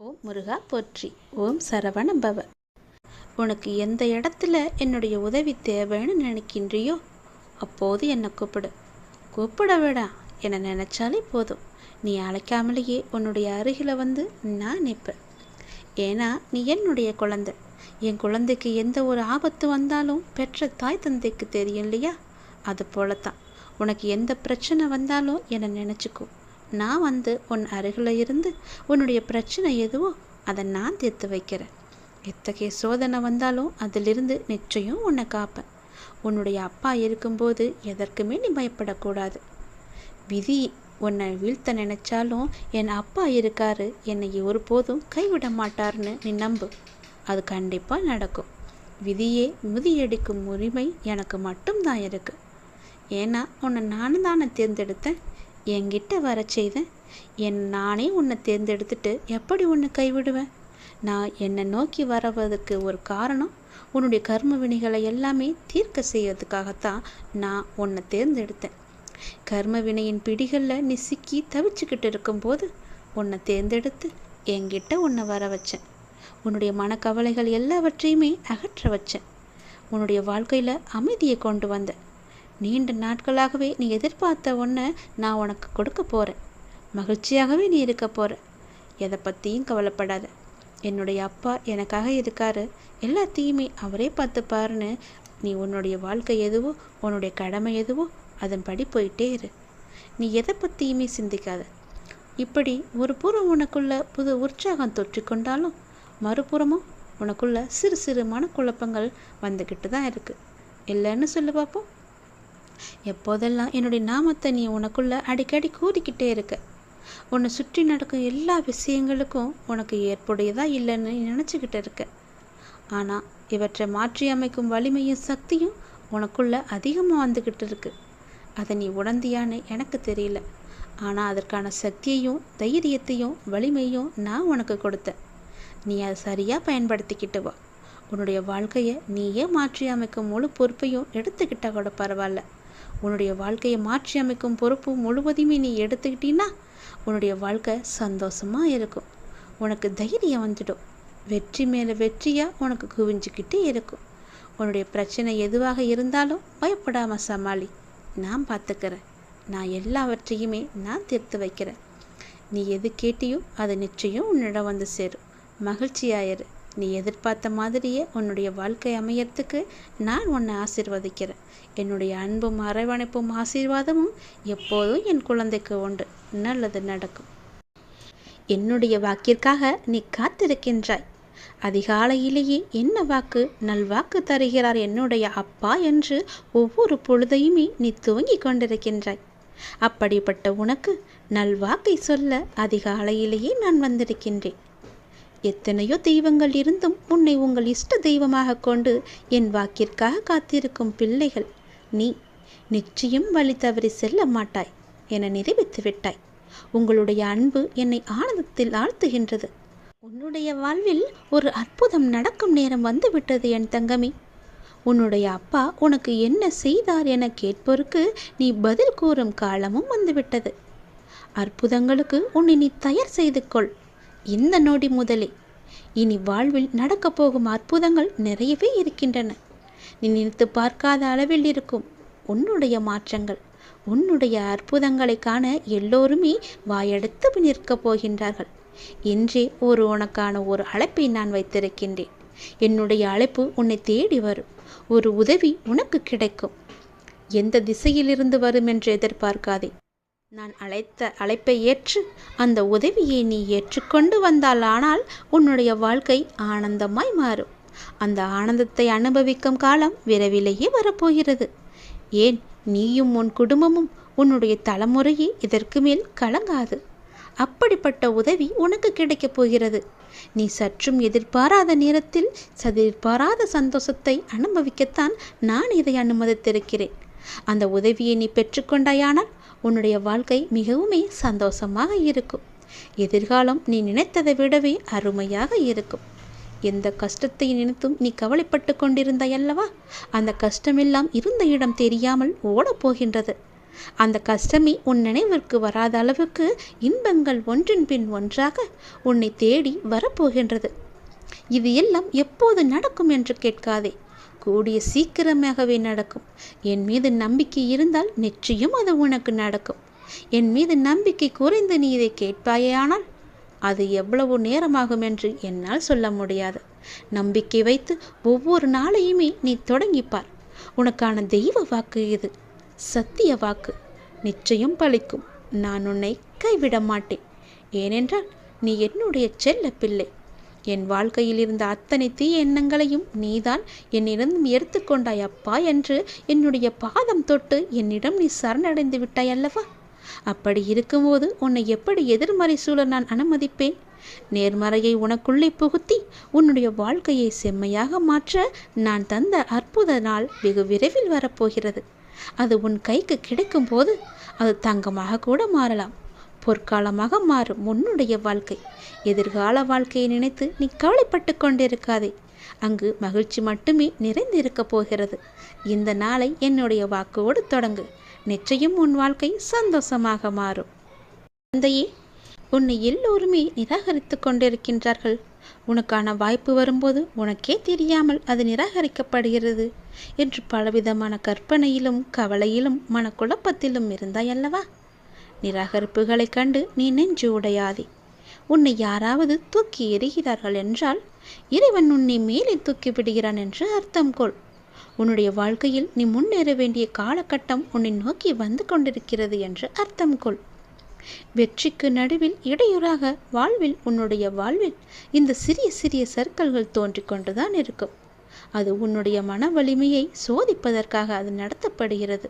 ஓம் முருகா போற்றி. ஓம் சரவண பவ உனக்கு எந்த இடத்துல என்னுடைய உதவி தேவைன்னு நினைக்கின்றியோ அப்போது என்னை கூப்பிடு. கூப்பிட வேடா என்னை நினச்சாலே போதும். நீ அழைக்காமலேயே உன்னுடைய அருகில் வந்து நான் நிற்பேன். ஏன்னா நீ என்னுடைய குழந்தை. என் குழந்தைக்கு எந்த ஒரு ஆபத்து வந்தாலும் பெற்ற தாய் தந்தைக்கு தெரியும் இல்லையா? அது போலத்தான். உனக்கு எந்த பிரச்சனை வந்தாலும் என்னை நினச்சிக்கும் நான் வந்து உன் அருகில் இருந்து உன்னுடைய பிரச்சனை எதுவோ அதை நான் தீர்த்து வைக்கிறேன். எத்தகைய சோதனை வந்தாலும் அதிலிருந்து நிச்சயம் உன்னை காப்பேன். உன்னுடைய அப்பா இருக்கும்போது எதற்குமே நீ பயப்படக்கூடாது. விதி உன்னை வீழ்த்த நினைச்சாலும் என் அப்பா இருக்காரு என்னை ஒருபோதும் கைவிட மாட்டார்னு நீ நம்பு. அது கண்டிப்பாக நடக்கும். விதியே முதியடிக்கும் உரிமை எனக்கு மட்டும்தான் இருக்கு. ஏன்னா உன்னை நானும் தானே தேர்ந்தெடுத்தேன். என்கிட்ட வர செய்வேன் என் நானே உன்னை தேர்ந்தெடுத்துட்டு எப்படி உன்னை கைவிடுவேன்? நான் என்னை நோக்கி வரவதற்கு ஒரு காரணம் உன்னுடைய கர்ம வினைகளை எல்லாமே தீர்க்க செய்யறதுக்காகத்தான் நான் உன்னை தேர்ந்தெடுத்தேன். கர்ம வினையின் பிடிகளில் நீ சிக்கி தவிச்சுக்கிட்டு இருக்கும்போது உன்னை தேர்ந்தெடுத்து என்கிட்ட உன்னை வர வச்சேன். உன்னுடைய மனக்கவலைகள் எல்லாவற்றையுமே அகற்ற வச்சேன். உன்னுடைய வாழ்க்கையில் அமைதியை கொண்டு வந்தேன். நீண்ட நாட்களாகவே நீ எதிர்பார்த்த ஒன்றை நான் உனக்கு கொடுக்க போகிறேன் மகிழ்ச்சியாகவே நீ இருக்க போகிற எதை பற்றியும் கவலைப்படாத. என்னுடைய அப்பா எனக்காக இருக்காரு. எல்லாத்தையுமே அவரே பார்த்துப்பாருன்னு நீ உன்னுடைய வாழ்க்கை எதுவோ உன்னுடைய கடமை எதுவோ அதன்படி போயிட்டே இரு. நீ எதை பற்றியுமே சிந்திக்காத. இப்படி ஒரு புறம் உனக்குள்ள புது உற்சாகம் தொற்றிக்கொண்டாலும் மறுபுறமும் உனக்குள்ள சிறு சிறு மனக்குழப்பங்கள் வந்துக்கிட்டு தான் இருக்குது இல்லைன்னு சொல்லு பார்ப்போம் எப்போதெல்லாம் என்னுடைய நாமத்தை நீ உனக்குள்ள அடிக்கடி கூறிக்கிட்டே இருக்க? உன்னை சுற்றி நடக்கும் எல்லா விஷயங்களுக்கும் உனக்கு ஏற்புடையதா இல்லைன்னு நினச்சிக்கிட்டு இருக்க. ஆனால் இவற்றை மாற்றி அமைக்கும் வலிமையும் சக்தியும் உனக்குள்ள அதிகமாக வந்துக்கிட்டு இருக்கு. அதை நீ உணர்ந்தியான்னு எனக்கு தெரியல. ஆனால் அதற்கான சக்தியையும் தைரியத்தையும் வலிமையும் நான் உனக்கு கொடுத்தேன். நீ அதை சரியாக பயன்படுத்திக்கிட்டு வா. உன்னுடைய வாழ்க்கையை நீயே மாற்றி அமைக்கும் முழு பொறுப்பையும் எடுத்துக்கிட்டா கூட பரவாயில்ல. உன்னுடைய வாழ்க்கையை மாற்றி அமைக்கும் பொறுப்பு முழுவதையுமே நீ எடுத்துக்கிட்டீன்னா உன்னுடைய வாழ்க்கை சந்தோஷமாக இருக்கும். உனக்கு தைரியம் வந்துடும். வெற்றி மேலே வெற்றியாக உனக்கு குவிஞ்சிக்கிட்டே இருக்கும். உன்னுடைய பிரச்சனை எதுவாக இருந்தாலும் பயப்படாமல் சமாளி. நான் பார்த்துக்கிறேன் நான் எல்லாவற்றையுமே நான் தீர்த்து வைக்கிறேன். நீ எது கேட்டியோ அது நிச்சயம் உன்னிடம் வந்து சேரும். மகிழ்ச்சியாயிரு நீ எதிர்பார்த்த மாதிரியே உன்னுடைய வாழ்க்கை அமையறதுக்கு நான் உன்னை ஆசிர்வதிக்கிறேன். என்னுடைய அன்பும் அரவணைப்பும் ஆசீர்வாதமும் எப்போதும் என் குழந்தைக்கு உண்டு. நல்லது நடக்கும். என்னுடைய வாக்கிற்காக நீ காத்திருக்கின்றாய். அதிகாலையிலேயே என்ன வாக்கு நல்வாக்கு தருகிறார் என்னுடைய அப்பா என்று ஒவ்வொரு பொழுதையுமே நீ துவங்கிக் கொண்டிருக்கின்றாய். அப்படிப்பட்ட உனக்கு நல்வாக்கை சொல்ல அதிகாலையிலேயே நான் வந்திருக்கின்றேன். எத்தனையோ தெய்வங்கள் இருந்தும் உன்னை உங்கள் இஷ்ட தெய்வமாக கொண்டு என் வாக்கிற்காக காத்திருக்கும் பிள்ளைகள். நீ நிச்சயம் வழி தவறி செல்ல மாட்டாய் என நிரூபித்து விட்டாய். உங்களுடைய அன்பு என்னை ஆனந்தத்தில் ஆழ்த்துகின்றது. உன்னுடைய வாழ்வில் ஒரு அற்புதம் நடக்கும் நேரம் வந்துவிட்டது என் தங்கமி. உன்னுடைய அப்பா உனக்கு என்ன செய்தார் என கேட்போருக்கு நீ பதில் கூறும் காலமும் வந்துவிட்டது. அற்புதங்களுக்கு உன்னை நீ தயார் செய்து கொள். இந்த நொடி முதலே. இனி வாழ்வில் நடக்கப் போகும் அற்புதங்கள் நிறையவே இருக்கின்றன. நீ நினைத்து பார்க்காத அளவில் இருக்கும் உன்னுடைய மாற்றங்கள் உன்னுடைய அற்புதங்களை காண எல்லோருமே வாயெடுத்து நிற்கப் போகின்றார்கள். என்றே ஒரு உனக்கான ஒரு அழைப்பை நான் வைத்திருக்கின்றேன். என்னுடைய அழைப்பு உன்னை தேடி வரும். ஒரு உதவி உனக்கு கிடைக்கும். எந்த திசையிலிருந்து வரும் என்று எதிர்பார்க்காதே. நான் அழைத்த அழைப்பை ஏற்று அந்த உதவியை நீ ஏற்றுக்கொண்டு வந்தால் ஆனால் உன்னுடைய வாழ்க்கை ஆனந்தமாய் மாறும். அந்த ஆனந்தத்தை அனுபவிக்கும் காலம் விரைவிலேயே வரப்போகிறது. ஏன் நீயும் உன் குடும்பமும் உன்னுடைய தலைமுறையே இதற்கு மேல் கலங்காது. அப்படிப்பட்ட உதவி உனக்கு கிடைக்கப் போகிறது. நீ சற்றும் எதிர்பாராத நேரத்தில் எதிர்பாராத சந்தோஷத்தை அனுபவிக்கத்தான் நான் இதை அனுமதித்திருக்கிறேன். அந்த உதவியை நீ பெற்றுக்கொண்டாயானால் உன்னுடைய வாழ்க்கை மிகவுமே சந்தோஷமாக இருக்கும். எதிர்காலம் நீ நினைத்ததை விடவே அருமையாக இருக்கும். எந்த கஷ்டத்தை நினைத்தும் நீ கவலைப்பட்டு கொண்டிருந்தாய் அல்லவா? அந்த கஷ்டமெல்லாம் இருந்த இடம் தெரியாமல் ஓடப் போகின்றது. அந்த கஷ்டமே உன் நினைவிற்கு வராத அளவுக்கு இன்பங்கள் ஒன்றின் பின் ஒன்றாக உன்னை தேடி வரப்போகின்றது இது எல்லாம் எப்போது நடக்கும் என்று கேட்காதே. கூடிய சீக்கிரமாகவே நடக்கும். என் மீது நம்பிக்கை இருந்தால் நிச்சயம் அது உனக்கு நடக்கும். என் மீது நம்பிக்கை குறைந்து நீ இதை கேட்பாயானால் அது எவ்வளவு நேரமாகும் என்று என்னால் சொல்ல முடியாது. நம்பிக்கை வைத்து ஒவ்வொரு நாளையுமே நீ தொடங்கிப்பார். உனக்கான தெய்வ வாக்கு இது. சத்திய வாக்கு. நிச்சயம் பலிக்கும் நான் உன்னை கைவிட மாட்டேன். ஏனென்றால் நீ என்னுடைய செல்ல பிள்ளை என் வாழ்க்கையில் இருந்த அத்தனை தீய எண்ணங்களையும் நீதான் என்னிடம் எடுத்துக்கொண்டாய் அப்பா என்று என்னுடைய பாதம் தொட்டு என்னிடம் நீ சரணடைந்து விட்டாய் அல்லவா? அப்படி இருக்கும்போது உன்னை எப்படி எதிர்மறை சூழல் நான் அனுமதிப்பேன்? நேர்மறையை உனக்குள்ளே புகுத்தி உன்னுடைய வாழ்க்கையை செம்மையாக மாற்ற நான் தந்த அற்புத நாள் வெகு விரைவில் வரப்போகிறது. அது உன் கைக்கு கிடைக்கும் போது அது தங்கமாக கூட மாறலாம். பொற்காலமாக மாறும் உன்னுடைய வாழ்க்கை. எதிர்கால வாழ்க்கையை நினைத்து நீ கவலைப்பட்டு கொண்டிருக்காதே. அங்கு மகிழ்ச்சி மட்டுமே நிறைந்திருக்கப் போகிறது. இந்த நாளை என்னுடைய வாக்கோடு தொடங்கு. நிச்சயம் உன் வாழ்க்கை சந்தோஷமாக மாறும். தந்தையே உன்னை எல்லோருமே நிராகரித்து கொண்டிருக்கின்றார்கள். உனக்கான வாய்ப்பு வரும்போது உனக்கே தெரியாமல் அது நிராகரிக்கப்படுகிறது என்று பலவிதமான கற்பனையிலும் கவலையிலும் மனக்குழப்பத்திலும் இருந்தாயல்லவா நிராகரிப்புகளைக் கண்டு நீ நெஞ்சு உடையாதே உன்னை யாராவது தூக்கி எறிகிறார்கள் என்றால் இறைவன் உன்னை மேலே தூக்கி விடுகிறான் என்று அர்த்தம் கொள். உன்னுடைய வாழ்க்கையில் நீ முன்னேற வேண்டிய காலகட்டம் உன்னை நோக்கி வந்து கொண்டிருக்கிறது என்று அர்த்தம் கொள். வெற்றிக்கு நடுவில் இடையூறாக வாழ்வில் உன்னுடைய வாழ்வில் இந்த சிறிய சிறிய சர்க்கல்கள் தோன்றிக் கொண்டுதான் இருக்கும். அது உன்னுடைய மன வலிமையை சோதிப்பதற்காக அது நடத்தப்படுகிறது.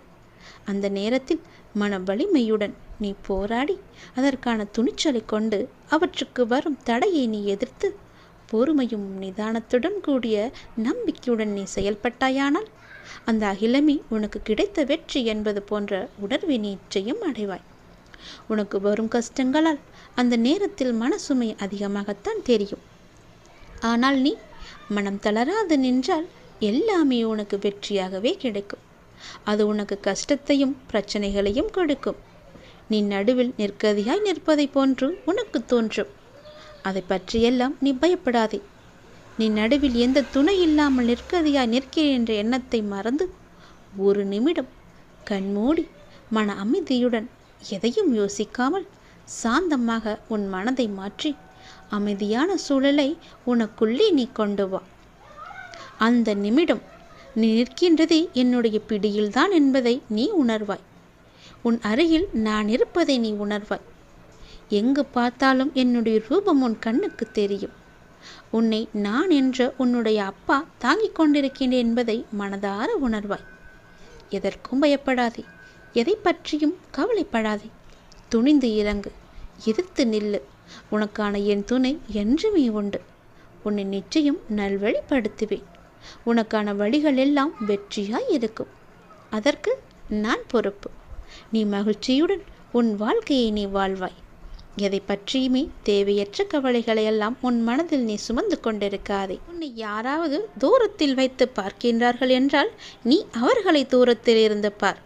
அந்த நேரத்தில் மன வலிமையுடன் நீ போராடி அதற்கான துணிச்சலை கொண்டு அவற்றுக்கு வரும் தடையை நீ எதிர்த்து பொறுமையும் நிதானத்துடன் கூடிய நம்பிக்கையுடன் நீ செயல்பட்டாயானால் அந்த அகிலமே உனக்கு கிடைத்த வெற்றி என்பது போன்ற உணர்வை நிச்சயம் அடைவாய். உனக்கு வரும் கஷ்டங்களால் அந்த நேரத்தில் மனசுமை அதிகமாகத்தான் தெரியும். ஆனால் நீ மனம் தளராது நின்றால் எல்லாமே உனக்கு வெற்றியாகவே கிடைக்கும். அது உனக்கு கஷ்டத்தையும் பிரச்சனைகளையும் கொடுக்கும். நீ நடுவில் நிற்கதியாய் நிற்பதை போன்று உனக்கு தோன்றும். அதை பற்றியெல்லாம் நீ பயப்படாதே. நீ நடுவில் எந்த துணை இல்லாமல் நிற்கதியாய் நிற்கிறேன் என்ற எண்ணத்தை மறந்து ஒரு நிமிடம் கண்மூடி மன அமைதியுடன் எதையும் யோசிக்காமல் சாந்தமாக உன் மனதை மாற்றி அமைதியான சூழலை உனக்குள்ளே நீ கொண்டு வா. அந்த நிமிடம் நீ நிற்கின்றதே என்னுடைய பிடியில்தான் என்பதை நீ உணர்வாய். உன் அருகில் நான் இருப்பதை நீ உணர்வாய். எங்கு பார்த்தாலும் என்னுடைய ரூபம் உன் கண்ணுக்கு தெரியும். உன்னை நான் என்ற உன்னுடைய அப்பா தாங்கிக் கொண்டிருக்கிறேன் என்பதை மனதார உணர்வாய். எதற்கும் பயப்படாதே. எதை பற்றியும் கவலைப்படாதே. துணிந்து இறங்கு. எதிர்த்து நில்லு. உனக்கான என் துணை என்றுமே உண்டு. உன்னை நிச்சயம் நல்வழிப்படுத்துவேன். உனக்கான வழிகள் எல்லாம் வெற்றியாய் இருக்கும். அதற்கு நான் பொறுப்பு. நீ மகிழ்ச்சியுடன் உன் வாழ்க்கையை நீ வாழ்வாய். எதை பற்றியுமே தேவையற்ற கவலைகளை எல்லாம் உன் மனதில் நீ சுமந்து கொண்டிருக்காதே. உன்னை யாராவது தூரத்தில் வைத்து பார்க்கின்றார்கள் என்றால் நீ அவர்களை தூரத்தில் இருந்து பார்.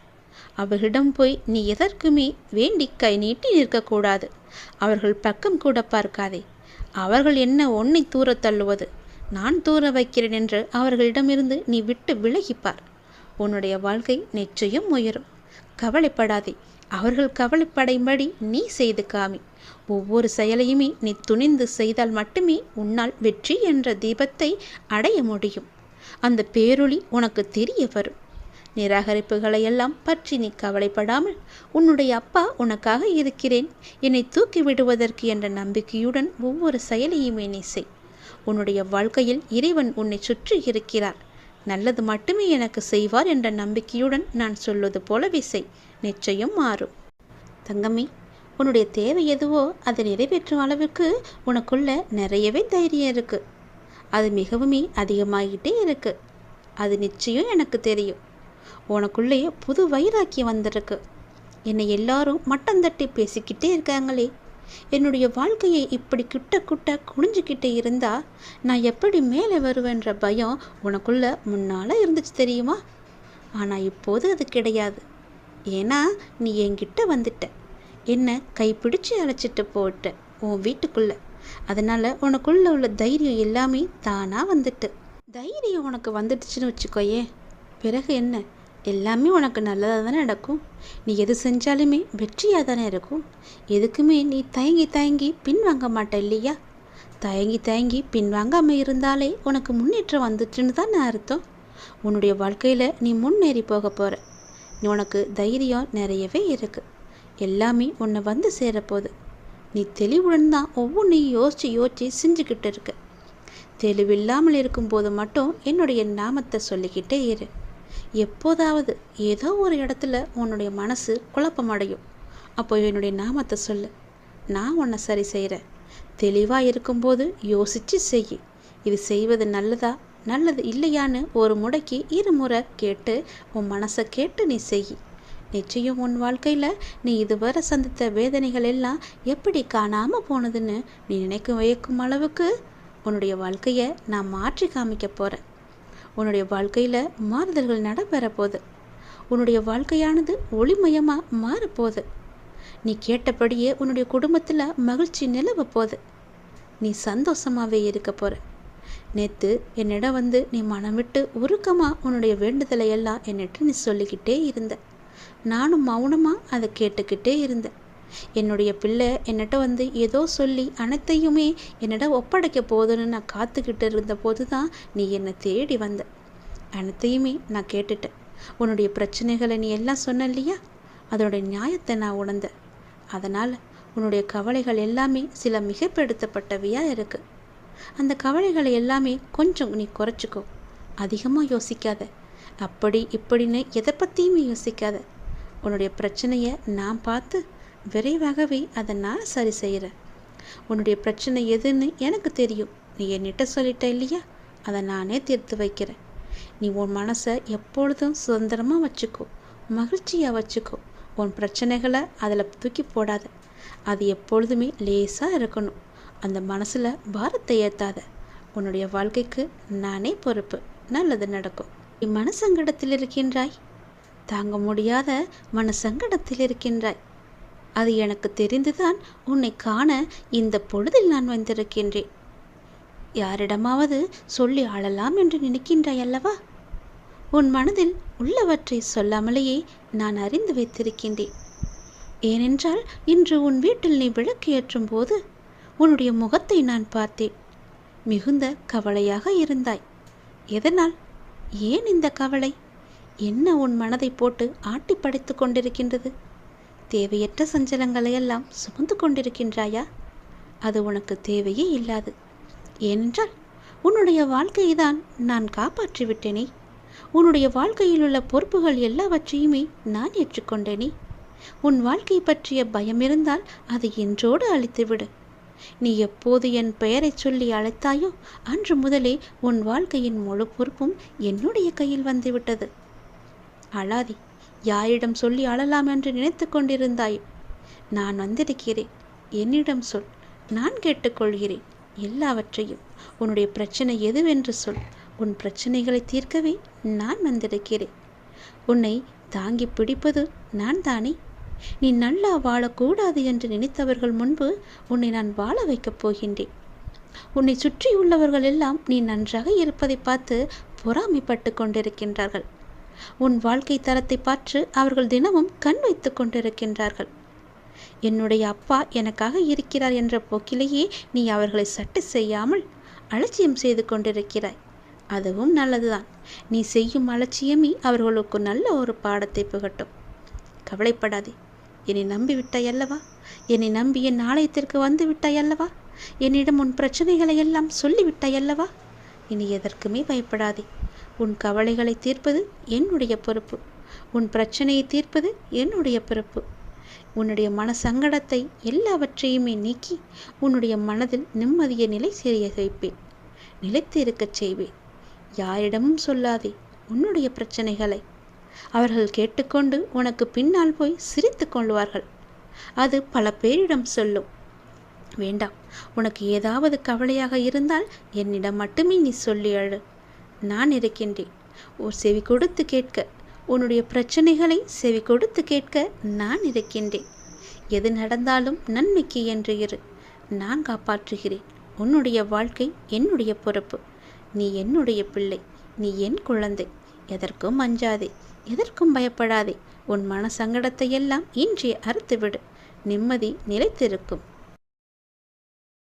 அவர்களிடம் போய் நீ எதற்குமே வேண்டி கை நீட்டி நிற்கக்கூடாது. அவர்கள் பக்கம் கூட பார்க்காதே. அவர்கள் என்ன உன்னை தூர தள்ளுவது? நான் தூர வைக்கிறேன் என்று அவர்களிடமிருந்து நீ விட்டு விலகிப்பார் உன்னுடைய வாழ்க்கை நிச்சயம் உயரும். கவலைப்படாதே. அவர்கள் கவலைப்படையும்படி நீ செய்து காமி. ஒவ்வொரு செயலையுமே நீ துணிந்து செய்தால் மட்டுமே உன்னால் வெற்றி என்ற தீபத்தை அடைய முடியும். அந்த பேரொளி உனக்கு தெரிய வரும். நிராகரிப்புகளை எல்லாம் பற்றி நீ கவலைப்படாமல் உன்னுடைய அப்பா உனக்காக இருக்கிறேன். என்னை தூக்கி விடுவதற்கு என்ற நம்பிக்கையுடன் ஒவ்வொரு செயலையுமே நீ செய். உன்னுடைய வாழ்க்கையில் இறைவன் உன்னை சுற்றி இருக்கிறார். நல்லது மட்டுமே எனக்கு செய்வார் என்ற நம்பிக்கையுடன் நான் சொல்வது போலவே செய் நிச்சயம் மாறும். தங்கமே உன்னுடைய தேவை எதுவோ அதை நிறைவேற்றும் அளவுக்கு உனக்குள்ள நிறையவே தைரியம் இருக்கு. அது மிகவுமே அதிகமாகிட்டே இருக்கு. அது நிச்சயம் எனக்கு தெரியும். உனக்குள்ளே புது வைராக்கியம் வந்திருக்கு. என்னை எல்லாரும் மட்டம் தட்டி பேசிக்கிட்டே இருக்காங்களே. என்னுடைய வாழ்க்கையை இப்படி கிட்ட குட்ட குனிஞ்சுக்கிட்டே இருந்தா நான் எப்படி மேலே வருவேன்ற பயம் உனக்குள்ள முன்னால் இருந்துச்சு தெரியுமா? ஆனால் இப்போது அது கிடையாது. ஏன்னா நீ என்கிட்ட வந்துட்ட. என்னை கைப்பிடிச்சு அழைச்சிட்டு போட்ட உன் வீட்டுக்குள்ள. அதனால் உனக்குள்ள உள்ள தைரியம் எல்லாமே தானாக வந்துட்டு. தைரியம் உனக்கு வந்துடுச்சுன்னு வச்சுக்கோயே பிறகு என்ன? எல்லாமே உனக்கு நல்லதாக தானே நடக்கும். நீ எது செஞ்சாலுமே வெற்றியாக தானே இருக்கும். எதுக்குமே நீ தயங்கி தயங்கி பின் வாங்க மாட்ட இல்லையா? தயங்கி தயங்கி பின்வாங்காமல் இருந்தாலே உனக்கு முன்னேற்றம் வந்துட்டுன்னு தான் நான் அர்த்தம். உன்னுடைய வாழ்க்கையில் நீ முன்னேறி போக போகிற நீ உனக்கு தைரியம் நிறையவே இருக்கு. எல்லாமே உன்னை வந்து சேரப்போகுது. நீ தெளிவுடன் தான் ஒவ்வொன்றையும் யோசித்து யோசித்து செஞ்சுக்கிட்டு இருக்க. தெளிவில்லாமல் இருக்கும்போது மட்டும் என்னுடைய நாமத்தை சொல்லிக்கிட்டே இரு. எப்போதாவது ஏதோ ஒரு இடத்துல உன்னுடைய மனசு குழப்பமடையும். அப்போ என்னுடைய நாமத்தை சொல்லு. நான் உன்னை சரி செய்கிறேன் தெளிவாக இருக்கும்போது யோசித்து செய் இது செய்வது நல்லதா நல்லது இல்லையான்னு ஒரு முறைக்கு இருமுறை கேட்டு உன் மனசை கேட்டு நீ செய் நிச்சயம் உன் வாழ்க்கையில் நீ இதுவரை சந்தித்த வேதனைகள் எல்லாம் எப்படி காணாமல் போனதுன்னு நீ நினைக்கும் வைக்கும் அளவுக்கு உன்னுடைய வாழ்க்கையை நான் மாற்றி காமிக்க போகிறேன் உன்னுடைய வாழ்க்கையில் மாறுதல்கள் நடைபெற போகுது உன்னுடைய வாழ்க்கையானது ஒளிமயமாக மாறப்போகுது. நீ கேட்டபடியே உன்னுடைய குடும்பத்தில் மகிழ்ச்சி நிலவ போகுது நீ சந்தோஷமாகவே இருக்க போகிற நேற்று என்னிடம் வந்து நீ மனம் விட்டு உருக்கமாக உன்னுடைய வேண்டுதலை எல்லாம் என்னிட்ட நீ சொல்லிக்கிட்டே இருந்த. நானும் மௌனமாக அதை கேட்டுக்கிட்டே இருந்தேன். என்னுடைய பிள்ளை என்னட்ட வந்து ஏதோ சொல்லி அனைத்தையுமே என்னிட ஒப்படைக்க போதுன்னு நான் காத்துக்கிட்டு இருந்த போது தான் நீ என்னை தேடி வந்த. அனைத்தையுமே நான் கேட்டுட்டேன். உன்னுடைய பிரச்சனைகளை நீ எல்லாம் சொன்ன இல்லையா? அதனுடைய நியாயத்தை நான் உணர்ந்தேன் அதனால் உன்னுடைய கவலைகள் எல்லாமே சில மிகப்படுத்தப்பட்டவையாக இருக்குது அந்த கவலைகளை எல்லாமே கொஞ்சம் நீ குறைச்சிக்கோ. அதிகமாக யோசிக்காத. அப்படி இப்படின்னு எதை பற்றியுமே யோசிக்காத. உன்னுடைய பிரச்சனையை நான் பார்த்து விரைவாகவே அதை நான் சரி செய்கிறேன் உன்னுடைய பிரச்சனை எதுன்னு எனக்கு தெரியும். நீ என்னிட்ட சொல்லிட்ட இல்லையா? அதை நானே தீர்த்து வைக்கிறேன். நீ உன் மனசை எப்பொழுதும் சுதந்திரமாக வச்சுக்கோ. மகிழ்ச்சியாக வச்சுக்கோ. உன் பிரச்சனைகளை அதில் தூக்கி போடாத. அது எப்பொழுதுமே லேசாக இருக்கணும். அந்த மனசில் பாரத்தை ஏற்றாத உன்னுடைய வாழ்க்கைக்கு நானே பொறுப்பு. நல்லது நடக்கும். நீ மனசங்கடத்தில் இருக்கின்றாய். தாங்க முடியாத மனசங்கடத்தில் இருக்கின்றாய். அது எனக்கு தெரிந்துதான் உன்னை காண இந்த பொழுதில் நான் வந்திருக்கின்றேன். யாரிடமாவது சொல்லி ஆளலாம் என்று நினைக்கின்றாய் அல்லவா? உன் மனதில் உள்ளவற்றை சொல்லாமலேயே நான் அறிந்து வைத்திருக்கின்றேன். ஏனென்றால் இன்று உன் வீட்டில் நீ விளக்கு ஏற்றும் போது உன்னுடைய முகத்தை நான் பார்த்தேன். மிகுந்த கவலையாக இருந்தாய். எதனால்? ஏன் இந்த கவலை? என்ன உன் மனதை போட்டு ஆட்டி படைத்து கொண்டிருக்கின்றது? தேவையற்ற சஞ்சலங்களையெல்லாம் சுமந்து கொண்டிருக்கின்றாயா? அது உனக்கு தேவையே இல்லாது. ஏனென்றால் உன்னுடைய வாழ்க்கையை தான் நான் காப்பாற்றி விட்டேனே உன்னுடைய வாழ்க்கையில் உள்ள பொறுப்புகள் எல்லாவற்றையுமே நான் ஏற்றுக்கொண்டேனே. உன் வாழ்க்கை பற்றிய பயம் இருந்தால் அதை என்றோடு அழித்துவிடு. நீ எப்போது என் பெயரைச் சொல்லி அழைத்தாயோ அன்று முதலே உன் வாழ்க்கையின் முழு பொறுப்பும் என்னுடைய கையில் வந்துவிட்டது. அழாதி. யாரிடம் சொல்லி அழலாம் என்று நினைத்து கொண்டிருந்தாய்? நான் வந்திருக்கிறேன். என்னிடம் சொல். நான் கேட்டுக்கொள்கிறேன். எல்லாவற்றையும். உன்னுடைய பிரச்சனை எதுவென்று சொல். உன் பிரச்சனைகளை தீர்க்கவே நான் வந்திருக்கிறேன். உன்னை தாங்கி பிடிப்பது நான் தானே? நீ நல்லா வாழக்கூடாது என்று நினைத்தவர்கள் முன்பு உன்னை நான் வாழ வைக்கப் போகின்றேன். உன்னை சுற்றியுள்ளவர்கள் எல்லாம் நீ நன்றாக இருப்பதை பார்த்து பொறாமைப்பட்டு கொண்டிருக்கின்றார்கள். உன் வாழ்க்கை தரத்தை பார்த்து அவர்கள் தினமும் கண் வைத்து கொண்டிருக்கின்றார்கள். என்னுடைய அப்பா எனக்காக இருக்கிறார் என்ற போக்கிலேயே நீ அவர்களை சட்டு செய்யாமல் அலட்சியம் செய்து கொண்டிருக்கிறாய். அதுவும் நல்லதுதான். நீ செய்யும் அலட்சியமே அவர்களுக்கு நல்ல ஒரு பாடத்தை புகட்டும். கவலைப்படாதே. என்னை நம்பி விட்டாய் அல்லவா? என்னை நம்பி என் ஆலயத்திற்கு வந்து விட்டாய் அல்லவா? என்னிடம் உன் பிரச்சனைகளை எல்லாம் சொல்லிவிட்டாய் அல்லவா? இனி எதற்குமே பயப்படாதே. உன் கவலைகளை தீர்ப்பது என்னுடைய பொறுப்பு. உன் பிரச்சனையை தீர்ப்பது என்னுடைய பொறுப்பு. உன்னுடைய மன சங்கடத்தை எல்லாவற்றையுமே நீக்கி உன்னுடைய மனதில் நிம்மதியை நிலை செய்ய வைப்பேன். நிலைத்து இருக்கச் செய்வேன். யாரிடமும் சொல்லாதே உன்னுடைய பிரச்சனைகளை. அவர்கள் கேட்டுக்கொண்டு உனக்கு பின்னால் போய் சிரித்து கொள்வார்கள். அது பல பேரிடம் சொல்லும். வேண்டாம். உனக்கு ஏதாவது கவலையாக இருந்தால் என்னிடம் மட்டுமே நீ சொல்லி அழு. நான் இருக்கின்றேன். ஓர் செவி கொடுத்து கேட்க உன்னுடைய பிரச்சனைகளை செவி கொடுத்து கேட்க நான் இருக்கின்றேன். எது நடந்தாலும் நன்மைக்கு என்று இரு. நான் காப்பாற்றுகிறேன். உன்னுடைய வாழ்க்கை என்னுடைய பொறுப்பு. நீ என்னுடைய பிள்ளை. நீ என் குழந்தை. எதற்கும் அஞ்சாதே. எதற்கும் பயப்படாதே. உன் மன சங்கடத்தை எல்லாம் இன்றே அறுத்துவிடு. நிம்மதி நிலைத்திருக்கும்.